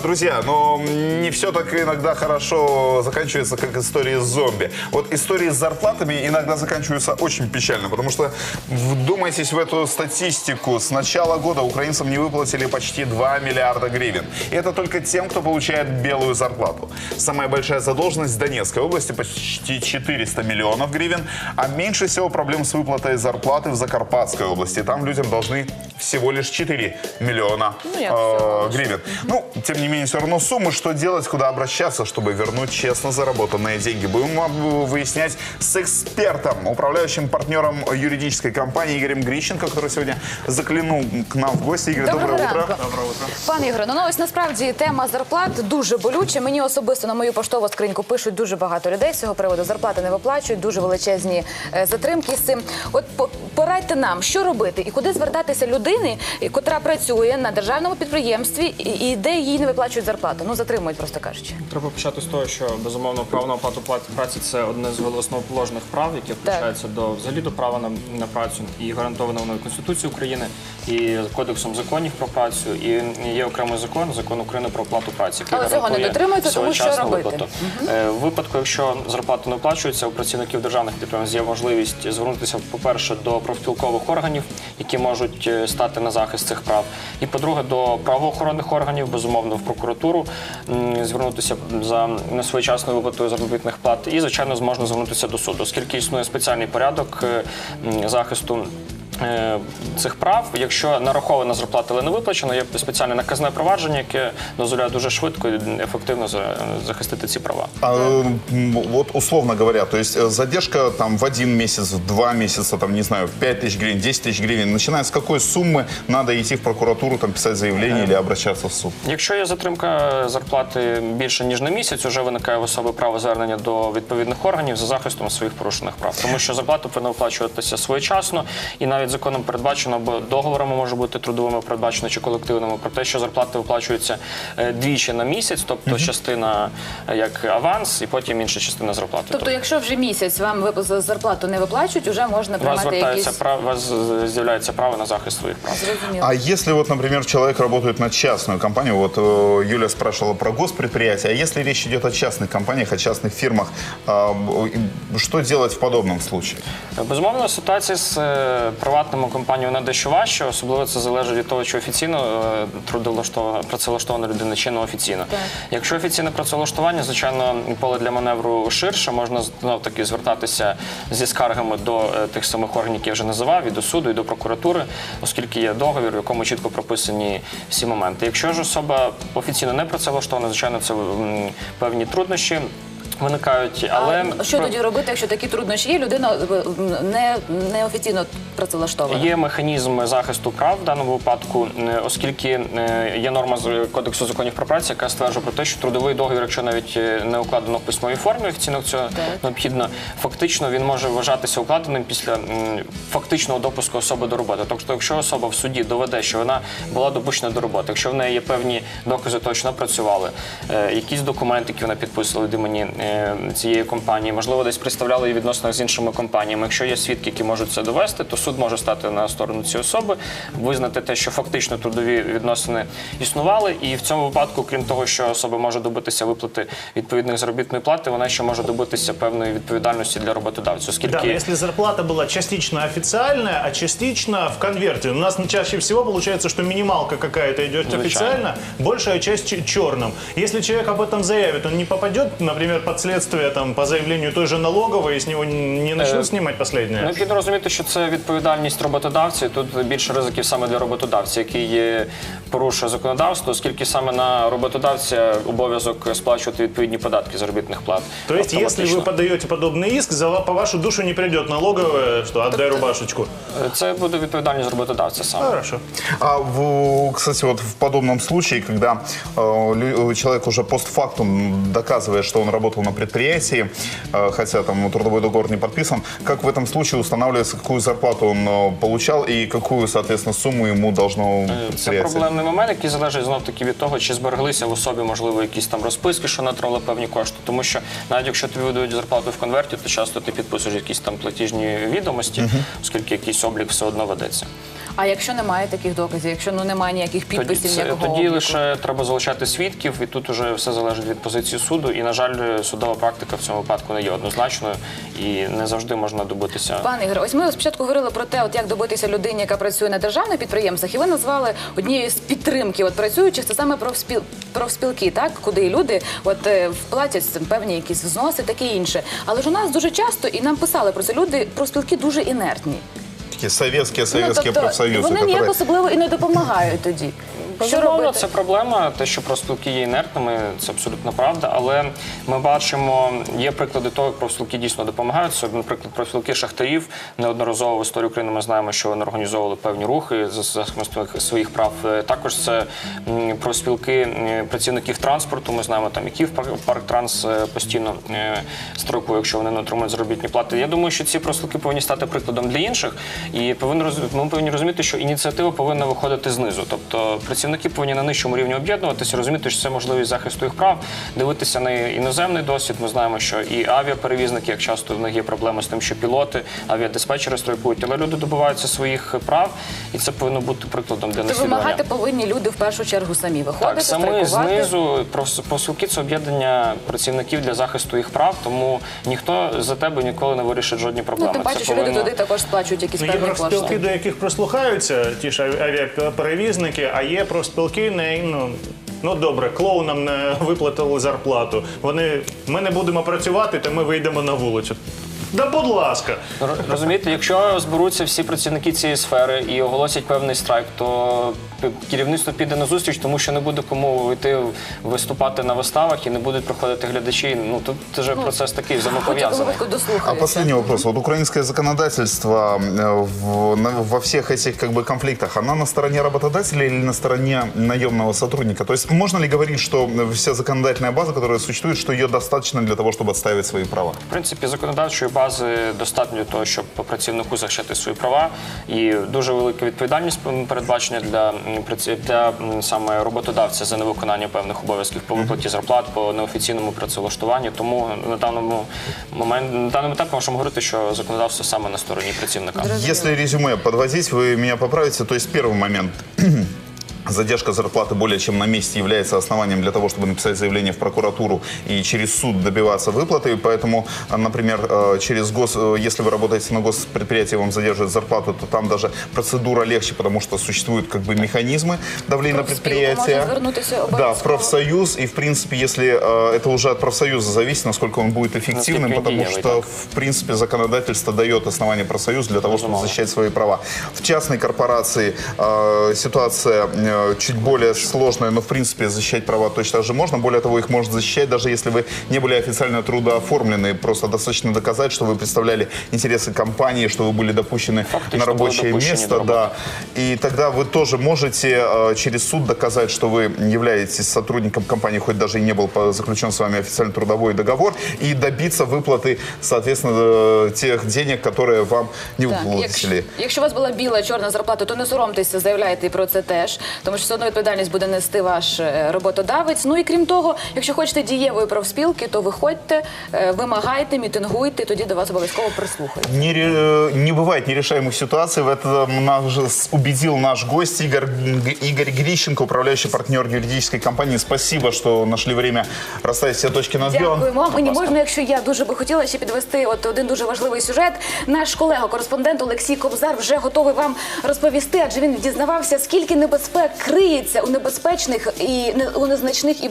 Друзья, но не все так иногда хорошо заканчивается, как истории с зомби. Вот истории с зарплатами иногда заканчиваются очень печально, потому что вдумайтесь в эту статистику. С начала года украинцам не выплатили почти 2 миллиарда гривен. И это только тем, кто получает белую зарплату. Самая большая задолженность в Донецкой области почти 400 миллионов гривен, а меньше всего проблем с выплатой зарплаты в Закарпатской области. Там людям должны всего лишь 4 миллиона Ну, э, гривен. Ну, тем не менее, все равно суммы, что делать, куда обращаться, чтобы вернуть честно заработанные деньги. Будем об- выяснять с экспертом, управляющим партнером юридической компании Игорем Грищенко, который сегодня заглянул к нам в гости. Игорь, Доброго доброе утро. ранку. Пане Ігоре, ну ось насправді тема зарплат дуже болюча. Мені особисто на мою поштову скриньку пишуть дуже багато людей з цього приводу. Зарплати не виплачують, дуже величезні е, затримки з цим. От по- порадьте нам, що робити і куди звертатися людини, і- котра працює на державному підприємстві, і, і де їй не виплачують зарплату. Ну затримують, просто кажучи. Треба почати з того, що безумовно право на оплату праці це одне з основоположних прав, яке включається до взагалі до права на, на працю і гарантовано воно Конституцією України, і кодексом законів про працю. І є окремий закон, закон України про оплату праці, який Але цього не тому що робити? виплату. Е, В випадку, якщо зарплата не оплачується, у працівників державних підприємств є можливість звернутися, по-перше, до профспілкових органів, які можуть е, стати на захист цих прав. І по-друге, до правоохоронних органів, безумовно, в прокуратуру звернутися за несвоєчасною виплатою заробітних плат. І, звичайно, можна звернутися до суду, оскільки існує спеціальний порядок е, захисту. е, Цих прав, якщо нарахована зарплата, але не виплачена, є спеціальне наказне провадження, яке дозволяє дуже швидко і ефективно за- захистити ці права. А, м, вот условно говоря, то есть э, задержка там в один месяц, в два месяца, там, не знаю, в 5 тысяч гривен, 10 тысяч гривен, начиная с какой суммы надо идти в прокуратуру, там, писать заявление или обращаться в суд? Якщо є затримка зарплати більше ніж на місяць, вже виникає в особи право звернення до відповідних органів за захистом своїх порушених прав, тому що зарплата повинна виплачуватися своєчасно, і навіть законом передбачено, бо договорами може бути трудовими передбачено чи колективними про те, що зарплата виплачується е, двічі на місяць, тобто частина е, як аванс, і потім інша частина зарплати. Тобто, якщо вже місяць вам вип- зарплату не виплачують, вже можна у вас приймати звертається якісь право, у вас з'являється право на захист своїх прав. зрозуміло. А если вот, например, человек работает на частную компанию, вот э, Юля спрашивала про госпредприятие, а если речь идет о частных компаниях, о частных фирмах, а, б- и что делать в подобном случае? Безумовно, ситуація з приватними компаніями вона дещо важча, особливо це залежить від того, чи офіційно е, трудовлаштована працевлаштована людина, чи неофіційно. Так. Якщо офіційне працевлаштування, звичайно, поле для маневру ширше, можна знов таки звертатися зі скаргами до е, тих самих органів, які я вже називав, і до суду, і до прокуратури, оскільки є договір, в якому чітко прописані всі моменти. Якщо ж особа офіційно не працевлаштована, звичайно, це певні труднощі. Виникають, але а що тоді робити, якщо такі труднощі є? Людина е, не, неофіційно працевлаштована. Є механізм захисту прав в даному випадку, е, оскільки е, є норма з кодексу законів про працю, яка стверджує про те, що трудовий договір, якщо навіть не укладено в письмовій формі, офіційно цього необхідно, фактично він може вважатися укладеним після фактичного допуску особи до роботи. Тобто, якщо особа в суді доведе, що вона була допущена до роботи, якщо в неї є певні докази, працювала, е, якісь документи, які вона підписувала від імені е, цієї компанії, можливо, десь представляла її в відносинах з іншими компаніями. Якщо є свідки, які можуть це довести, то суд може стати на сторону цієї особи, визнати те, що фактично трудові відносини існували, і в цьому випадку, крім того, що особа може добитися виплати відповідних заробітної плати, вона ще може добитися певної відповідальності для роботодавця, оскільки Да, но если зарплата была частично официальная, а частично в конверте. У нас чаще всего получается, что минималка какая-то идет Звичайно. официально, большая часть ч- черным. Если человек об этом заявит, он не попадет, например, под следствие там, по заявлению той же налоговой, и с него не начнут Э, снимать последнее. Необхідно розуміти, що це відповідальність роботодавця. і Тут більше ризиків саме для роботодавця, який е, порушує законодавство, оскільки саме на роботодавця обов'язок сплачувати відповідні податки заробітних плат. То есть, если автоматично. вы подаете подобный иск, за, по вашу душу не придет налоговая, что отдай рубашечку. Е, Це буде відповідальність роботодавця саме. Хорошо. А, в, кстати, вот в подобном случае, когда э, лю- человек уже постфактум доказывает, что он работал работал на предприятии, э, хотя там трудовой договор не подписан, как в этом случае устанавливается, какую зарплату он э, получал и какую, соответственно, сумму ему должно Е, Це предприятие? проблемний момент, який залежить знов таки від того, чи збереглися в особі, можливо, якісь там розписки, що натримали певні кошти. Тому що навіть якщо тобі видають зарплату в конверті, то часто ти підписуєш якісь там платіжні відомості, оскільки якийсь облік все одно ведеться. А якщо немає таких доказів, якщо ну немає ніяких Тоді, підписів, це, ніякого тоді обліку? лише треба залучати свідків, і тут уже все залежить від позиції суду. І, на жаль, судова практика в цьому випадку не є однозначною і не завжди можна добитися. Пане Ігоре, ось ми спочатку говорили про те, от як добитися людині, яка працює на державних підприємствах, і ви назвали однією з підтримки от працюючих це саме профспіл... профспілки, так куди люди от е, вплатять певні якісь взноси, таке інше. Але ж у нас дуже часто і нам писали про це люди профспілки дуже інертні. Советские, советские ну, тобто, профсоюзы, вони ніяк особливо і не допомагають тоді. Що Безумовно, робити? це проблема. Те, що профспілки є інертними, це абсолютно правда. Але ми бачимо, є приклади того, як профспілки дійсно допомагають. Це, наприклад, профспілки шахтарів неодноразово в історії України ми знаємо, що вони організовували певні рухи за своїх прав. Е, Також це профспілки працівників транспорту. Ми знаємо там, які в парк, транс е, постійно е, страйкує, якщо вони не отримують заробітні плати. Я думаю, що ці профспілки повинні стати прикладом для інших, і повинні ми повинні розуміти, що ініціатива повинна виходити знизу. Тобто працівники повинні на нижчому рівні об'єднуватися, розуміти, що це можливість захисту їх прав, дивитися на іноземний досвід. Ми знаємо, що і авіаперевізники, як часто в них є проблеми з тим, що пілоти, авіадиспетчери страйкують, але люди добиваються своїх прав, і це повинно бути прикладом для То наслідування. вимагати повинні люди в першу чергу самі виходити, Так, саме знизу профс- профспілки це об'єднання працівників для захисту їх прав, тому ніхто за тебе ніколи не вирішить жодні Ну, проблеми. тим паче, Це що люди туди також сплачують якісь Ну, є певні профспілки, кошти. до яких прислухаються ті ж авіаперевізники, а є профспілки, не, ну, ну добре, клоунам не виплатили зарплату. Вони, ми не будемо працювати, то ми вийдемо на вулицю. Да будь ласка. Р- Розумієте, якщо зберуться всі працівники цієї сфери і оголосять певний страйк, то п- керівництво піде на зустріч, тому що не буде кому йти виступати на виставах і не будуть приходити глядачі. Ну тут вже процес такий В будь-якому взаємопов'язаний. випадку А дослухаються. последний вопрос. Вот украинское законодательство э, в- на- во всех этих как бы конфликтах, она на стороне работодателя или на стороне наемного сотрудника? То есть можно ли говорить, что вся законодательная база, которая существует, что ее достаточно для того, чтобы отстаивать свои права? В принципі, законодавчої бази достатньо для того, щоб працівнику захищати свої права, і дуже велика відповідальність передбачена для для саме роботодавця за невиконання певних обов'язків по виплаті зарплат, по неофіційному працевлаштуванню. Тому на даному момент на даному етапі можемо говорити, що законодавство саме на стороні працівника. Если резюме подвозить, вы меня поправите, то есть первый момент. Задержка зарплаты более чем на месте является основанием для того, чтобы написать заявление в прокуратуру и через суд добиваться выплаты. Поэтому, э, например, э, через гос, э, если вы работаете на госпредприятии, вам задерживают зарплату, то там даже процедура легче, потому что существуют как бы механизмы давления на Профспілка предприятие. може звернутися Да, в обов'язково. профсоюз. И, в принципе, если э, это уже от профсоюза зависит, насколько он будет эффективным, Наскільки потому дієвий, что, так. в принципе, законодательство дает основание профсоюзу для того, чтобы Безумовно. защищать свои права. В частной корпорации э, ситуация э, чуть более сложная, но, в принципе, защищать права точно так же можно. Более того, их можно защищать, даже если вы не были официально трудооформлены. Просто достаточно доказать, что вы представляли интересы компании, что вы были допущены Фактично на рабочее допущены место. Да. И тогда вы тоже можете э, через суд доказать, что вы являетесь сотрудником компании, хоть даже и не был по- заключен с вами официально трудовой договор, и добиться выплаты, соответственно, э, тех денег, которые вам не якщо, выплатили. якщо у вас була біла чорна зарплата, то не соромтеся, заявляйте про це теж, тому що все одно відповідальність буде нести ваш е, роботодавець. Ну і крім того, якщо хочете дієвої профспілки, то виходьте, е, вимагайте, мітингуйте, тоді до вас обов'язково прислухаються. Не, ре- не бывает нерешаемых ситуаций. В этом нас убедил наш гость Игорь, Г- Игорь Грищенко, управляющий партнер юридической компании. Спасибо, что нашли время расставить все точки над «и». Дякуємо. Мені можна, якщо я дуже би хотіла ще підвести от один дуже важливий сюжет. Наш колега, кореспондент Олексій Кобзар, вже готовий вам розповісти, адже він дізнавався, скільки небезпек криється у небезпечних і у незначних і